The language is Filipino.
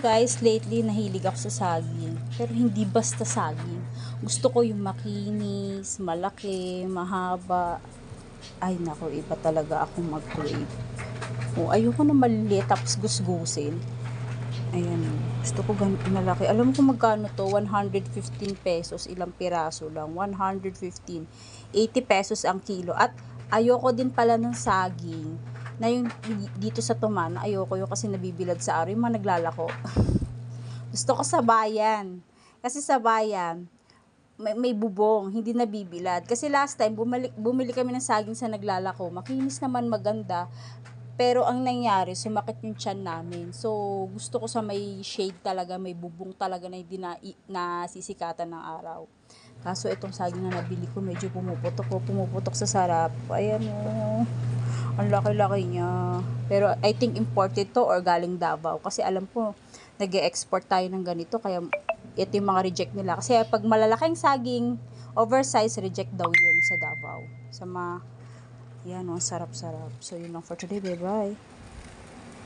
Guys, lately nahilig ako sa saging. Pero hindi basta saging. Gusto ko yung makinis, malaki, mahaba. Ay nako, iba talaga ako mag-crave. O, ayoko na maliliit tapos gusgusin. Ayan, gusto ko ganito malaki. Alam kung magkano to? 115 pesos, ilang piraso lang. 115. 80 pesos ang kilo. At ayoko din pala ng saging na yung dito sa tuman, ayoko yung kasi nabibilad sa araw, yung mga naglalako. Gusto ko sa bayan. Kasi sa bayan, may, may bubong, hindi nabibilad. Kasi last time, bumalik, bumili kami ng saging sa naglalako. Makinis naman maganda. Pero ang nangyari, sumakit yung tiyan namin. So, gusto ko sa may shade talaga, may bubong talaga na hindi na, i- nasisikatan ng araw. Kaso itong saging na nabili ko, medyo pumuputok ko, pumuputok sa sarap. Ayan o. Ang laki-laki niya. Pero I think imported to or galing Davao. Kasi alam ko, nag export tayo ng ganito. Kaya ito yung mga reject nila. Kasi pag malalaking saging, oversize, reject daw yun sa Davao. Sa mga, yan o, sarap-sarap. So, yun lang for today. Bye-bye.